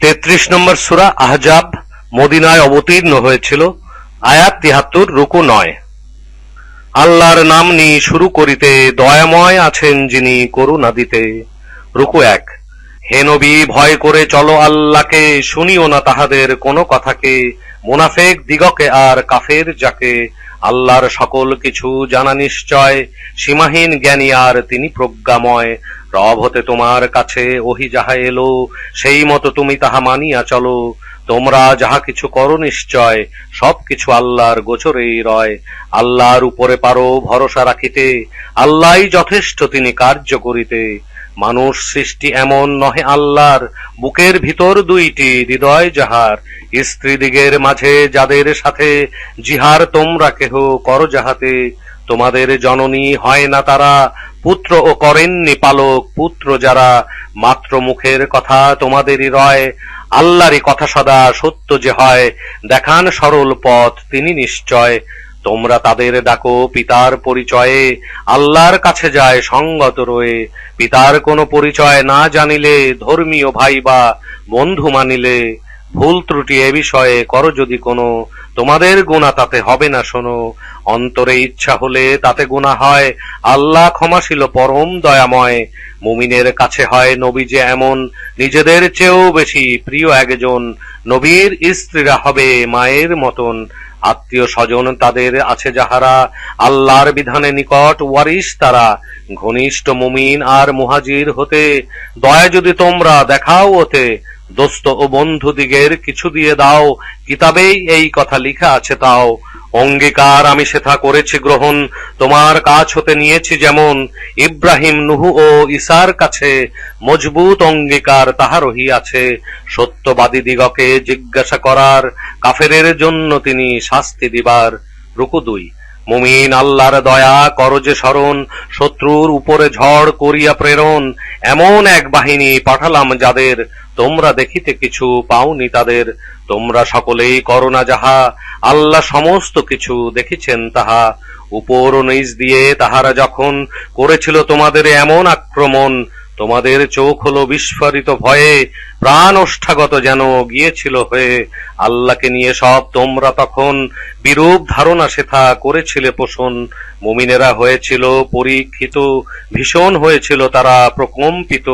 তেত্রিশ নম্বর সূরা আহজাব মদিনায় অবতীর্ণ হয়েছিল, আয়াত তিহাত্তর, রুকু নয়। আল্লাহর নাম নিয়ে শুরু করিতে দয়াময় আছেন যিনি করুণা দিতে। রুকু এক। হে নবী, ভয় করে চলো আল্লাহকে, শুনিও না তাহাদের কোনো কথাকে। মুনাফেক দিগকে আর কাফের যাকে। আল্লাহর সকল কিছু জানা নিশ্চয়, সীমাহীন জ্ঞানী আর তিনি প্রজ্ঞাময়। রব হতে তোমার কাছে ওহি যাহা এলো, সেই মতো তুমি তাহা মানিয়া চলো। তোমরা যাহা কিছু করো নিশ্চয় সব কিছু আল্লাহর গোচরেই রয়। আল্লাহর উপরে পারো ভরসা রাখিতে, আল্লাহই যথেষ্ট তিনি কার্য করিতে। মানুষ সৃষ্টি এমন নহে আল্লাহর, বুকের ভিতর দুইটি হৃদয় যাহার। স্ত্রীদিগের মাঝে যাদের সাথে, জিহার তোমরা কেহ কর যাহাতে। তোমাদের জননী হয় না তারা পুত্র ও করেননি পালক। পুত্র যারা মাত্র মুখের কথা তোমাদেরই রয়, আল্লাহরই কথা সদা সত্য যে হয়। দেখান সরল পথ, তিনি নিশ্চয়। তোমরা তাদের ডাকো পিতার পরিচয়ে, আল্লাহর কাছে যায় সঙ্গত রয়ে। পিতার কোনো পরিচয় না জানিলে ধর্মীয় ভাই বা বন্ধু মানিলে। ভুল ত্রুটি এ বিষয়ে করো যদি কোনো। তোমাদের গুণা তাতে হবে না, শোনো। অন্তরে ইচ্ছা হলে তাতে গুণা হয়। আল্লাহ ক্ষমাশীল, পরম দয়াময়। মুমিনের কাছে হয় নবী যে এমন, নিজেদের চেয়েও বেশি প্রিয় একজন। নবীর স্ত্রীরা হবে মায়ের মতন। আত্মীয় স্বজন তাদের আছে যাহারা, আল্লাহর বিধানে নিকট ওয়ারিস তারা। ঘনিষ্ঠ মুমিন আর মুহাজির হতে, দয়া যদি তোমরা দেখাও ওতে দোস্ত ও বন্ধু দিগের কিছু দিয়ে দাও। কিতাবেই এই কথা লিখা আছে তাও। অঙ্গীকার আমি সেথা করেছি গ্রহণ। তোমার কাছ হতে নিয়েছি যেমন। ইব্রাহিম, নুহু ও ইসার কাছে মজবুত অঙ্গীকার তাহা রহিয়াছে। সত্যবাদী দিগকে জিজ্ঞাসা করার কাফেরের জন্য তিনি শাস্তি দিবার। রুকু দুই। মুমিন, আল্লাহর দয়া কর যে স্মরণ। শত্রুর উপরে ঝড় করিয়া প্রেরণ। এমন এক বাহিনী পাঠালাম যাদের তোমরা দেখিতে কিছু পাওনি তাদের। তোমরা সকলেই করোনা যাহা, আল্লাহ সমস্ত কিছু দেখিছেন তাহা। উপর নিজ দিয়ে তাহারা যখন করেছিল তোমাদের এমন আক্রমণ, তোমাদের চোখ হলো বিস্ফারিত ভয়ে, প্রাণ ওষ্ঠাগত যেন গিয়েছিল হয়ে। আল্লাহকে নিয়ে সব তোমরা তখন বিরূপ ধারণা সেথা করেছিলে পোষণ। মুমিনেরা হয়েছিল পরীক্ষিত, ভীষণ হয়েছিল তারা প্রকম্পিত।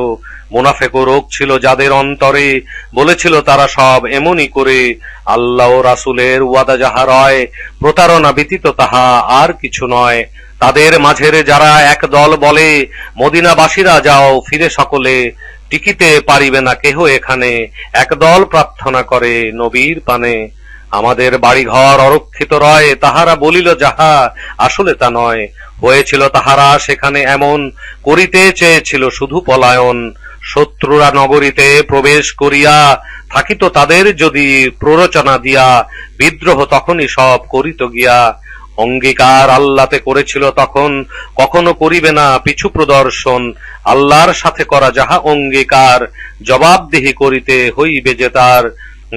মুনাফেক রোগ ছিল যাদের অন্তরে। বলেছিল তারা সব এমনই করে। আল্লাহ ও রাসুলের ওয়াদা যাহা রয়, প্রতারণা ব্যতীত তাহা আর কিছু নয়। তাদের মাঝের যারা এক দল বলে, মদিনাবাসীরা যাও, ফিরে সকলে টিকিতে পারিবে না কেহ এখানে। এক দল প্রার্থনা করে নবীর পানে। আমাদের বাড়িঘর অরক্ষিত রয়, তাহারা বলিল, যাহা আসলে তা নয়। হয়েছিল তাহারা সেখানে এমন, করিতে চেয়েছিল শুধু পলায়ন। শত্রুরা নগরীতে প্রবেশ করিয়া থাকিত তাদের যদি প্ররোচনা দিয়া বিদ্রোহ তখনই সব করিত গিয়া। অঙ্গীকার আল্লাতে করেছিল তখন কখনো করিবে না পিছু প্রদর্শন। আল্লাহর সাথে করা যাহা অঙ্গীকার, জবাবদিহি করিতে হইবে যে তার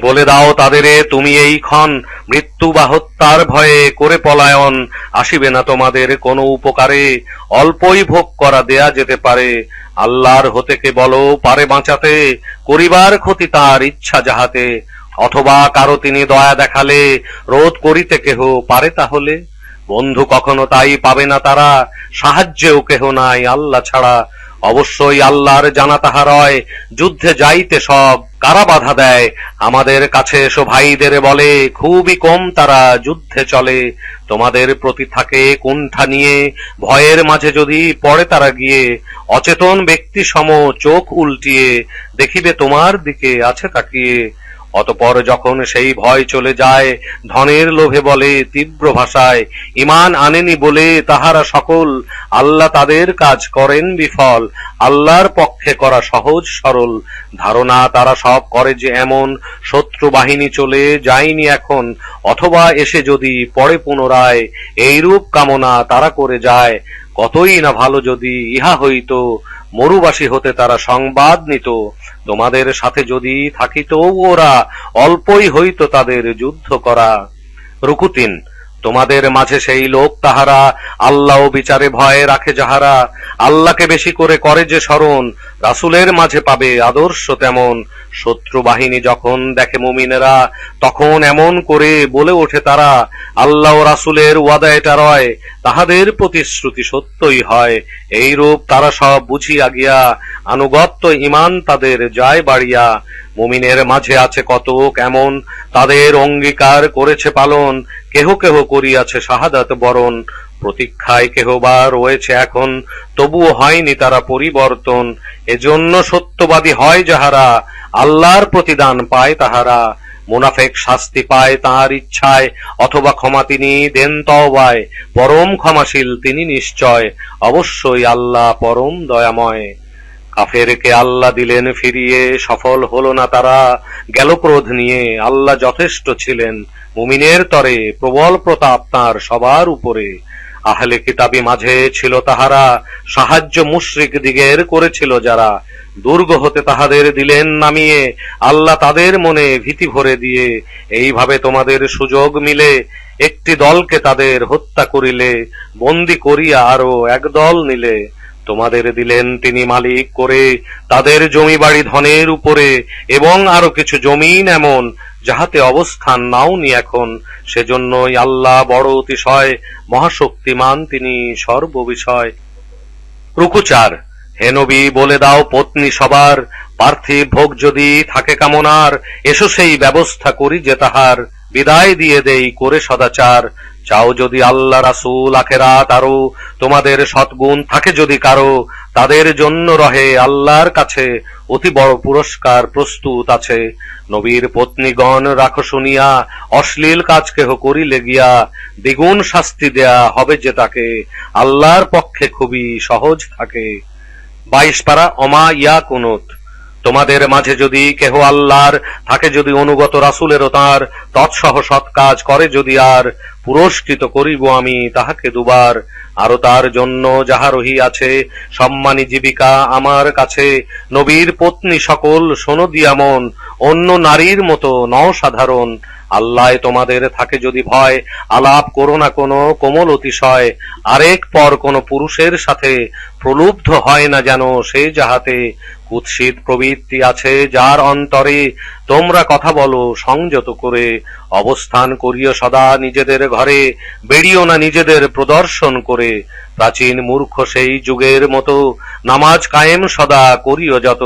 বলে দাও তাদেরে, তুমি এই ক্ষণ মৃত্যু বা হত্যার ভয়ে করে পলায়ন আসিবে না তোমাদের কোনো উপকারে। অল্পই ভোগ করা দেয়া যেতে পারে। আল্লাহর হতে কে বলো পারে বাঁচাতে, করিবার ক্ষতি তার ইচ্ছা যাহাতে। অথবা কারও তিনি দয়া দেখালে, রোধ করিতে কেহ পারে তাহলে? বন্ধু, কখনো তাই পাবে না তারা। সাহায্যেও কেহ নাই আল্লাহ ছাড়া। অবশ্যই আল্লাহর জানা তাহা রয় যুদ্ধে যাইতে সব কারা বাধা দেয়? আমাদের কাছে এসো ভাইদের বলে, খুবই কম তারা যুদ্ধে চলে। তোমাদের প্রতি থাকে কুণ্ঠা নিয়ে, ভয়ের মাঝে যদি পড়ে তারা গিয়ে, অচেতন ব্যক্তি সম চোখ উল্টিয়ে, দেখিবে তোমার দিকে আছে তাকিয়ে। অতপর যখন সেই ভয় চলে যায়, ধনের লোভে বলে তীব্র ভাষায় ইমান আনেনি বলে তাহারা সকল, আল্লাহ তাদের কাজ করেন বিফল, আল্লাহর পক্ষে করা সহজ সরল। ধারণা তারা সব করে যে এমন শত্রু বাহিনী চলে যায়নি এখন, অথবা এসে যদি পড়ে পুনরায় এইরূপ কামনা তারা করে যায়, কতই না ভালো যদি ইহা হইত। মরুবাসী হতে তারা সংবাদ নিত। তোমাদের সাথে যদি থাকিত ওরা, অল্পই হইত তাদের যুদ্ধ করা। রুকুতিন তোমাদের মাঝে সেই লোক তাহারা আল্লাহ বিচারে ভয়ে রাখে যাহারা। আল্লাহকে বেশি করে করে যে স্মরণ, রাসুলের মাঝে পাবে আদর্শ তেমন। শত্রু বাহিনী যখন দেখে মুমিনেরা, তখন এমন করে বলে ওঠে তারা, আল্লাহ রাসুলের ওয়াদা এটা রয়, তাহাদের প্রতিশ্রুতি সত্যই হয়। এই রূপ তারা সব বুঝিয়া গিয়া, আনুগত্য ইমান তাদের যায় বাড়িয়া। মুমিনের মাঝে আছে কত কেমন তাদের অঙ্গীকার করেছে পালন। কেহ কেহ করিয়াছে শাহাদাত বরণ। প্রতীক্ষায় কেহ বা রয়েছে এখন, তবুও হয়নি তারা পরিবর্তন। এজন্য সত্যবাদী হয় যাহারা, আল্লাহর প্রতিদান পায় তাহারা। মুনাফেক শাস্তি পায় তাহার ইচ্ছায়, অথবা ক্ষমা তিনি দেন তওবায়। পরম ক্ষমাশীল তিনি নিশ্চয়, অবশ্যই আল্লাহ পরম দয়াময়। কাফেরকে আল্লাহ দিলেন ফিরিয়ে, সফল হলো না তারা। গেল ক্রোধ নিয়ে আল্লাহ যথেষ্ট ছিলেন। মুমিনের তরে প্রবল প্রতাপ তাঁর সবার উপরে। আহলে কিতাবি মাঝে ছিল তাহারা, সাহায্য মুশরিক দিগের করেছিল যারা। দুর্গ হতে তাহাদের দিলেন নামিয়ে, আল্লাহ তাদের মনে ভীতি ভরে দিয়ে, এইভাবে তোমাদের সুযোগ মিলে, একটি দলকে তাদের হত্যা করিলে, বন্দি করিয়া আরও এক দল নিলে। তোমাদের দিলেন তিনি মালিক করে, তাদের জমি বাড়ি ধনের উপরে, এবং আরও কিছু জমিন এমন, যাহাতে অবস্থান নাওনি এখন। সেজন্যই আল্লাহ বড় অতিশয়, মহাশক্তিমান তিনি সর্ববিষয়। রুকুচার হেনবি বলে দাও পত্নী সবার, পার্থিব ভোগ যদি থাকে কামনার, এসো সেই ব্যবস্থা করি যে তাহার, বিদায় দিয়ে দেই করে সদাচার। চাও যদি আল্লাহ রাসূল আখেরাত আরও। তোমাদের সৎগুণ থাকে যদি কারও, তাদের জন্য রহে আল্লাহর কাছে। অতি বড় পুরস্কার প্রস্তুত আছে। নবীর পত্নীগণ, রাখো শুনিয়া, অশ্লীল কাজ কেহ করিলে গিয়া দ্বিগুণ শাস্তি দেয়া হবে যে তাকে। আল্লাহর পক্ষে খুবই সহজ থাকে। বাইশ পারা, অমা ইয়া কুনুত তোমাদের মাঝে যদি কেহ আল্লাহর থাকে যদি অনুগত রাসুলেরও তাঁর তৎসহ সৎ কাজ করে যদি আর পুরস্কৃত করিব আমি তাহাকে দুবার, আরও তার জন্য যাহা আছে, সম্মানী জীবিকা আমার কাছে, নবীর পত্নী সকল শোনো দিয়ামন অন্য নারীর মতো নও সাধারণ। আল্লাহ তোমাদের থাকে যদি ভয়, আলাপ করো না কোনো কোমল অতিশয়, আরেক পর কোন পুরুষের সাথে প্রলুব্ধ হয় না যেন সে যাহাতে কুৎসিত প্রবৃত্তি আছে যার অন্তরে তোমরা কথা বলো, সংযত করে অবস্থান করিও সদা নিজেদের ঘরে বেরিও না নিজেদের প্রদর্শন করে। প্রাচীন মূর্খ সেই যুগের মতো নামাজ কায়েম সদা করিও যত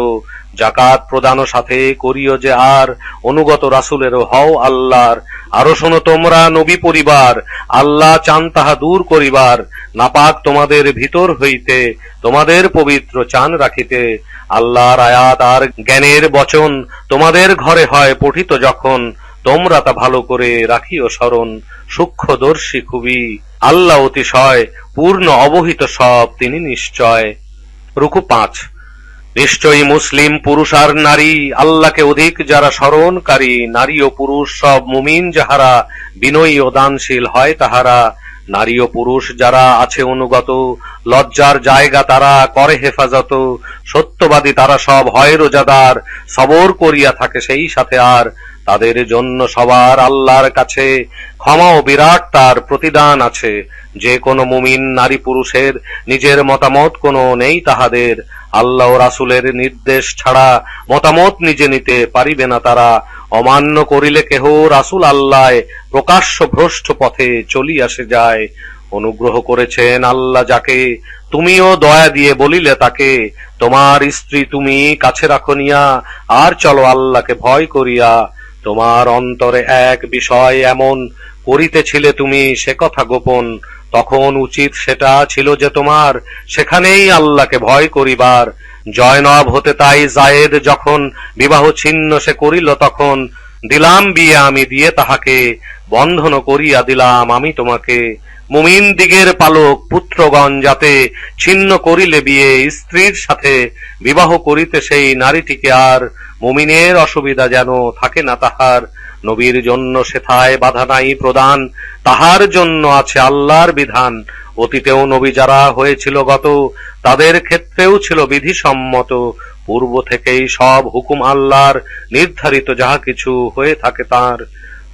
জাকাত প্রদান সাথে করিও যে আর। অনুগত রাসুলের হও আল্লাহর। আরও শোনো তোমরা নবী পরিবার, আল্লাহ চান তাহা দূর করিবার। নাপাক তোমাদের ভিতর হইতে, তোমাদের পবিত্র চান রাখিতে। আল্লাহর আয়াত আর জ্ঞানের বচন তোমাদের ঘরে হয় পঠিত যখন। তোমরা তা ভালো করে রাখিও স্মরণ। সূক্ষ্মদর্শী খুবই। আল্লাহ অতিশয়, পূর্ণ অবহিত সব, তিনি নিশ্চয়। রুকু পাঁচ। নিশ্চয়ই মুসলিম পুরুষ আর নারী, আল্লাহকে অধিক যারা স্মরণকারী, নারী ও পুরুষ, সব মুমিন যাহারা বিনয়ী ও দানশীল হয়, তাহারা নারী ও পুরুষ যারা আছে অনুগত, লজ্জার জায়গা তারা করে হেফাজত, সত্যবাদী তারা সব হয় রোজাদার, সবর করিয়া থাকে সেই সাথে আর তাদের জন্য সবার আল্লাহর কাছে ক্ষমা ও বিরাট তার প্রতিদান আছে। যে কোনো মুমিন, নারী, পুরুষের নিজের মতামত কোনো নেই তাহাদের। আল্লাহ রাসুলের নির্দেশ ছাড়া মতামত নিজে নিতে পারিবে না তারা। অমান্য করিলে কেহ রাসুল আল্লাহ প্রকাশ্য ভ্রষ্ট পথে চলিয়াসে যায়। অনুগ্রহ করেছেন আল্লাহ যাকে, তুমিও দয়া দিয়ে বলিলে তাকে, তোমার স্ত্রী তুমি কাছে রাখো নিয়া আর চলো আল্লাহকে ভয় করিয়া। তোমার অন্তরে এক বিষয় এমন করিতেছিলে তুমি, সে কথা গোপন। তখন উচিত সেটা ছিল যে তোমার, সেখানেই আল্লাহকে ভয় করিবার। জয়নব হতে তাই জায়েদ যখন বিবাহ ছিন্ন সে করিল তখন, দিলাম বিয়ে আমি দিয়ে তাহাকে বন্ধন করিয়া দিলাম আমি তোমাকে। মুমিন দিগের পালক পুত্রগণ যাতে ছিন্ন করিলে বিয়ে, স্ত্রীর সাথে বিবাহ করিতে সেই নারীটিকে আর মুমিনের অসুবিধা যেন থাকে না তাহার। নবীর জন্য সেথায় বাধা নাই প্রদান, তাহার জন্য আছে আল্লাহর বিধান। অতীতেও নবী যারা হয়েছিল গত, তাদের ক্ষেত্রেও ছিল বিধিসম্মত। পূর্ব থেকেই সব হুকুম আল্লাহর, নির্ধারিত যাহা কিছু হয়ে থাকে তার।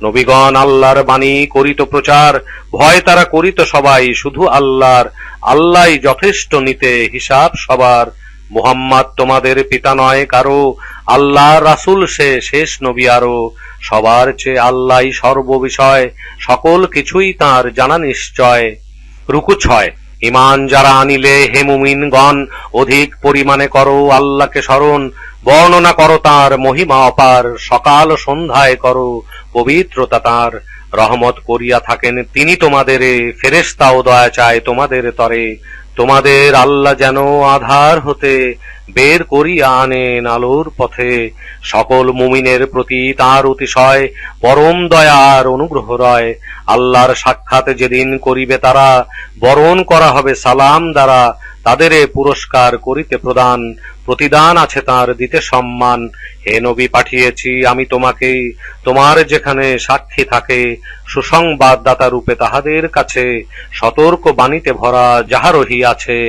নবীগণ আল্লাহর বাণী করিত প্রচার, ভয় তারা করিত সবাই, শুধু আল্লাহর। আল্লাহই যথেষ্ট নিতে হিসাব সবার। মুহাম্মদ তোমাদের পিতা নয় কারও, আল্লাহ রাসূল সে শেষ নবী আরও। সবার চেয়ে আল্লাহই সর্ববিষয়, সকল কিছুই তার জানা নিশ্চয়। রুকু ছয় ইমান যারা আনিলে হে মুমিনগণ, অধিক পরিমাণে করো আল্লাহকে স্মরণ, বর্ণনা করো তার মহিমা অপার, সকাল সন্ধ্যায় করো পবিত্রতা তার। রহমত করিয়া থাকেন তিনি তোমাদের, ফেরেশতাও দয়া চায় তোমাদের তরে। তোমাদের আল্লাহ যেন আধার হতে বের করিয়া আনেন আলোর পথে। সকল মুমিনের প্রতি তার অতিশয় পরম দয়ার অনুগ্রহ রয়। আল্লাহর সাক্ষাৎ যেদিন করিবে তারা বরণ করা হবে সালাম দ্বারা। তাদের এ পুরস্কার করিতে প্রদান, প্রতিদান আছে তার দিতে সম্মান। হে নবী, পাঠিয়েছি আমি তোমাকে তোমার যেখানে সাক্ষী থাকে, সুসংবাদদাতা রূপে তাহাদের কাছে সতর্ক বাণীতে ভরা যাহা আছে।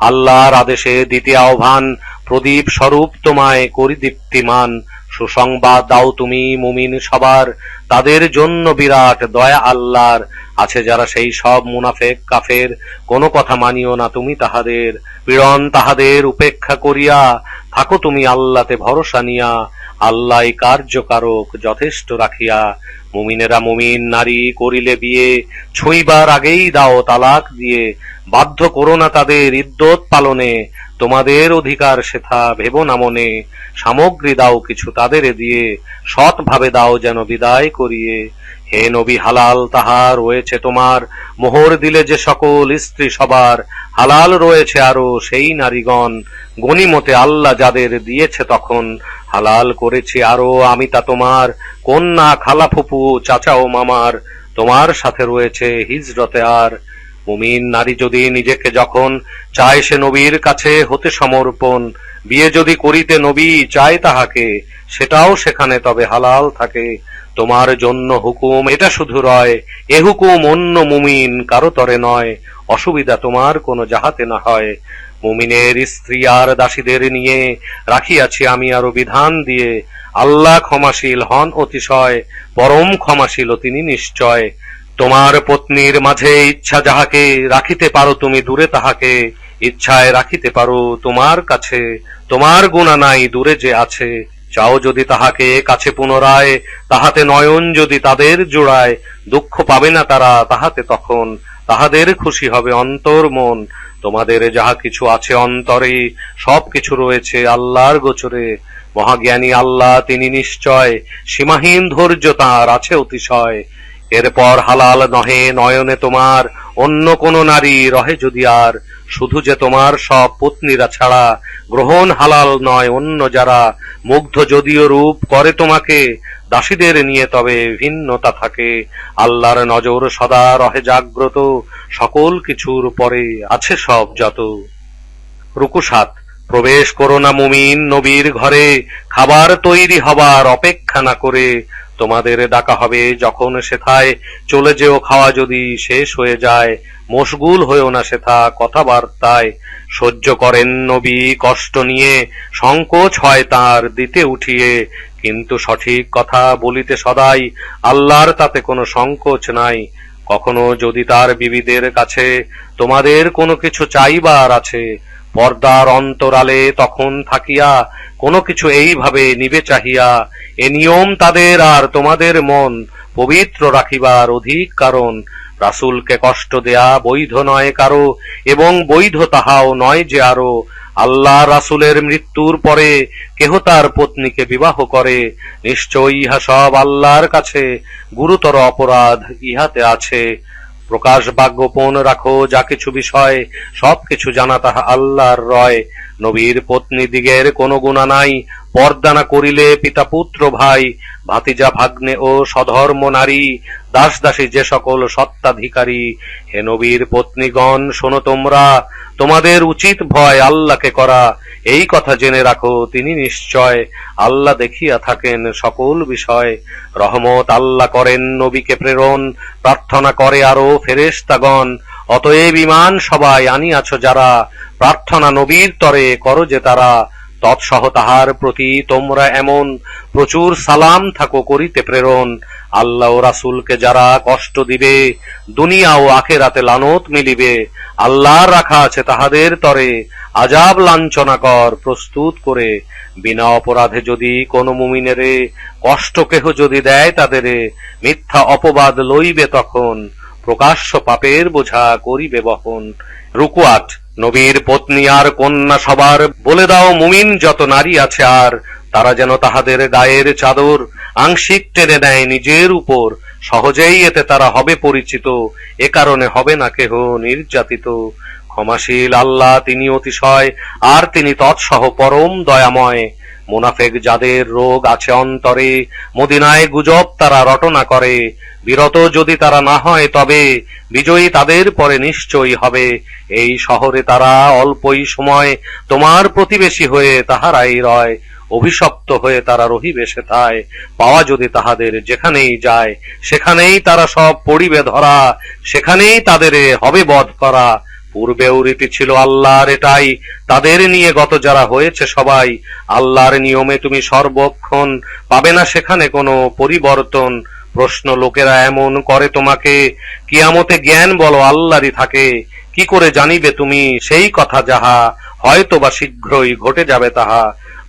আল্লাহর আদেশে দ্বিতীয় আহ্বান প্রদীপ স্বরূপ তোমায় করি দীপ্তিমান সুসংবাদ দাও তুমি মুমিন সবার। তাদের জন্য বিরাট দয়া আল্লাহর। আছে যারা সেই সব মুনাফেক কাফের। কোনো কথা মানিও না তুমি তাহাদের। পীড়ন তাহাদের উপেক্ষা করিয়া থাকো তুমি আল্লাতে ভরসা নিয়া। আল্লাহ কার্যকারক যথেষ্ট রাখিয়া। মুমিনেরা মুমিন, নারী করিলে বিয়ে। ছুঁইবার আগেই দাও তালাক দিয়ে। বাধ্য করো না তাদের ইদ্যত পালনে। তোমাদের অধিকার সেথা ভেব না মনে। সামগ্রী দাও কিছু তাদের দিয়ে। সৎভাবে দাও যেন বিদায় করিয়ে। হে নবী হালাল তাহা রয়েছে তোমার, মোহর দিলে যে সকল স্ত্রী সবার, হালাল রয়েছে আরও সেই নারীগণ। গনিমতে আল্লাহ যাদের দিয়েছে তখন, হালাল করেছি আরও আমি তা তোমার, কন্যা খালা ফুপু চাচা ও মামার, তোমার সাথে রয়েছে হিজরতে আর। মুমিন নারী যদি নিজেকে যখন চায় সে নবীর কাছে হতে সমর্পণ, বিয়ে যদি করিতে নবী চায় তাহাকে, সেটাও সেখানে তবে হালাল থাকে। তোমার জন্য হুকুম, এটা শুধু রয়। এ হুকুম অন্য মুমিন কারও তরে নয়। অসুবিধা তোমার কোনো যাহাতে না হয়। মুমিনের স্ত্রী আর দাসীদের নিয়ে রাখিয়াছি আমি আরও বিধান দিয়ে। আল্লাহ ক্ষমাশীল হন অতিশয়, পরম ক্ষমাশীল তিনি নিশ্চয়। তোমার পত্নীর মাঝে ইচ্ছা যাহাকে রাখিতে পারো তুমি দূরে তাহাকে, ইচ্ছায় রাখিতে পারো তোমার কাছে। তোমার গুণা নাই, দূরে যে আছে। চাও যদি তাহাকে কাছে পুনরায়, তাহাতে নয়ন যদি তাদের জোড়ায়, দুঃখ পাবে না তারা তাহাতে তখন, তাহাদের খুশি হবে অন্তর মন। তোমাদের যাহা কিছু আছে অন্তরে, সব কিছু রয়েছে আল্লাহর গোচরে। মহাজ্ঞানী আল্লাহ, তিনি নিশ্চয়, সীমাহীন ধৈর্য তাঁর আছে অতিশয়। এরপর হালাল নহে নয়নে তোমার, অন্য কোন নারী রহে যদি আর। শুধু যে তোমার সব পত্নীরা ছাড়া গ্রহণ হালাল নয়, অন্য যারা মুগ্ধ যদিও রূপ করে তোমাকে, দাসীদের নিয়ে তবে ভিন্নতা থাকে। আল্লাহর নজর সদা রহে জাগ্রত, সকল কিছুর পরে আছে সব যত। রুকু সাত, প্রবেশ করো না মুমিন নবীর ঘরে, খাবার তৈরি হবার অপেক্ষা না করে তোমাদের ডাকা হবে যখন সেথায় চলে যেও, খাওয়া যদি শেষ হয়ে যায়, মশগুল হয়েও না সেথা কথাবার্তায়। সহ্য করেন নবী, কষ্ট নিয়ে সংকোচ হয় তার দিতে উঠিয়ে। কিন্তু সঠিক কথা বলিতে সদাই আল্লাহর তাতে কোনো সংকোচ নাই। কখনো যদি তার বিবিদের কাছে তোমাদের কোনো কিছু চাইবার আছে পর্দার অন্তরালে তখন থাকিয়া কোনো কিছু এইভাবে নিবে চাহিয়া, এ নিয়ম তাদের আর তোমাদের মন পবিত্র রাখিবার অধিক কারণ। রাসূলকে কষ্ট দেয়া বৈধ নয় কারও, এবং বৈধ তাহাও নয় যে আরও আল্লাহ রাসুলের মৃত্যুর পরে কেহ তার পত্নীকে বিবাহ করে। নিশ্চয় ইহা সব আল্লাহর কাছে গুরুতর অপরাধ ইহাতে আছে। প্রকাশ বা গোপন রাখো যা কিছু বিষয় সবকিছু জানা তাহা আল্লাহর রয়। নবীর পত্নী দিগের কোনো গুণা নাই। পর্দা না করিলে পিতা পুত্র ভাই, ভাতিজা ভাগ্নে ও সধর্ম নারী দাস দাসী যে সকল সত্তাধিকারী। হে নবীর পত্নীগণ, শোনো তোমরা, তোমাদের উচিত ভয় আল্লাহকে করা। এই কথা জেনে রাখো, তিনি নিশ্চয় আল্লাহ দেখিয়া থাকেন সকল বিষয়। রহমত আল্লাহ করেন নবীকে প্রেরণ, প্রার্থনা করে আরও ফেরেশতাগণ। অতএব ইমান সবাই আনিয়াছ, যারা প্রার্থনা নবীর তরে করো যে তারা তৎসহ তাহার প্রতি তোমরা এমন প্রচুর সালাম থাকো করিতে প্রেরণ। আল্লাহ ও রাসূলকে যারা কষ্ট দিবে, দুনিয়া ও আখেরাতে লানত মিলিবে। আল্লাহর রাখা আছে তাহাদের তরে, আজাব লাঞ্ছনাকর প্রস্তুত করে। বিনা অপরাধে যদি কোন মুমিনেরে কষ্ট কেহ যদি দেয় তাদেরে, মিথ্যা অপবাদ লইবে তখন। প্রকাশ্য পাপের বোঝা করিবে বহন। রুকুয়াট, নবীর পত্নী আর কন্যা সবার, বলে দাও মুমিন যত নারী আছে আর, তারা যেন তাহাদের গায়ের চাদর আংশিক টেনে নেয় নিজের উপর। সহজেই এতে তারা হবে পরিচিত, এ কারণে হবে না কেহ নির্যাতিত। ক্ষমাশীল আল্লাহ, তিনি অতিশয়, আর তিনি তৎসহ পরম দয়াময়। মুনাফেক যাদের রোগ আছে অন্তরে, মদিনায় গুজব তারা রটনা করে। বিরত যদি তারা না হয়, তবে বিজয়ী তাদের পরে নিশ্চয়ই হবে। এই শহরে তারা অল্পই সময় তোমার প্রতিবেশী হয়ে তাহারাই রয়। অভিশপ্ত হয়ে তারা রহিবে সেথায়। পাওয়া যদি তাহাদের যেখানেই যায়, সেখানেই তারা সব পড়িবে ধরা। সেখানেই তাদের হবে বধ করা। পূর্বেও রীতি ছিল আল্লাহর এটাই। তাদের নিয়ে গত যারা হয়েছে সবাই, আল্লাহর নিয়মে তুমি সর্বক্ষণ পাবে না সেখানে কোনো পরিবর্তন। প্রশ্ন লোকেরা এমন করে তোমাকে, কিয়ামতে জ্ঞান বলো আল্লাহরই থাকে। কি করে জানিবে তুমি সেই কথা যাহা হয়তো বা শীঘ্রই ঘটে যাবে তাহা?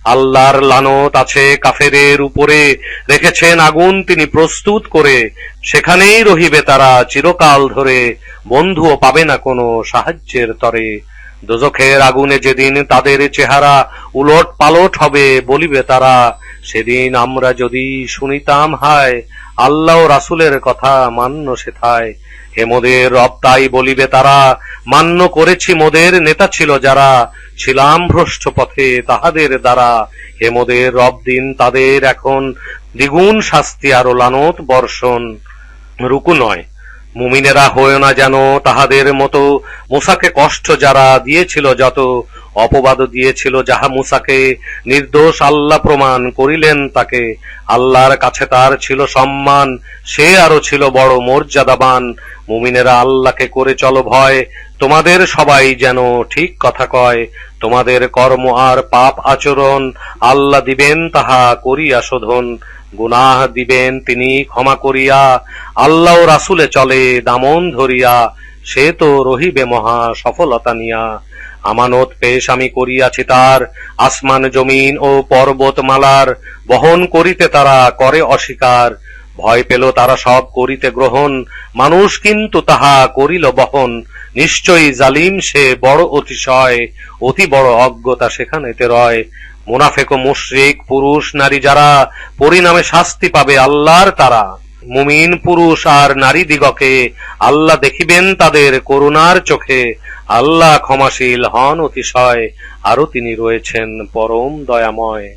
আল্লাহর লানত আছে কাফেরের উপরে। রেখেছেন আগুন তিনি প্রস্তুত করে। সেখানেই রহিবে তারা চিরকাল ধরে। বন্ধুও পাবে না কোনো সাহায্যের তরে। দোজখের আগুনে যেদিন তাদের চেহারা উলট পালট হবে বলিবে তারা, সেদিন আমরা যদি শুনিতাম হায়, আল্লাহ রাসুলের কথা মান্য সেথায়। হে মোদের রব তাই বলিবে তারা, মান্য করেছি মোদের নেতা ছিল যারা, ছিলাম ভ্রষ্ট পথে তাহাদের দ্বারা। হে মোদের রব দিন তাদের এখন দ্বিগুণ শাস্তি আরও লানত বর্ষণ। রুকু নয়, মুমিনেরা হয় না যেন তাহাদের মতো মোসাকে কষ্ট যারা দিয়েছিল যত অপবাদ দিয়েছিল যাহা মুসাকে নির্দোষ আল্লাহ প্রমাণ করিলেন তাকে। আল্লাহর কাছে তার ছিল সম্মান, সে আরও ছিল বড় মর্যাদাবান। মুমিনেরা আল্লাহকে করে চলো ভয়, তোমাদের সবাই যেন ঠিক কথা কয়। তোমাদের কর্ম আর পাপ আচরণ আল্লাহ দিবেন তাহা করিয়া শোধন। গুনাহ দিবেন তিনি ক্ষমা করিয়া, আল্লাহ রাসুলে চলে দামন ধরিয়া। সে তো রহিবে মহা সফলতা নিয়া। আমানত পেশ আমি করিয়াছি তার। আসমান, জমিন ও পর্বতমালার বহন করিতে তারা করে অস্বীকার। ভয় পেল তারা সব করিতে গ্রহণ। মানুষ কিন্তু তাহা করিল বহন। নিশ্চয়ই জালিম সে বড় অতিশয়, অতি বড় অজ্ঞতা সেখানেতে রয়। মুনাফেক, মুশরিক, পুরুষ, নারী যারা পরিণামে শাস্তি পাবে আল্লাহর তারা। মুমিন, পুরুষ আর নারী দিগকে আল্লাহ দেখিবেন তাদের করুণার চোখে। আল্লাহ ক্ষমাশীল হন অতিশয় আরও তিনি রয়েছেন পরম দয়াময়।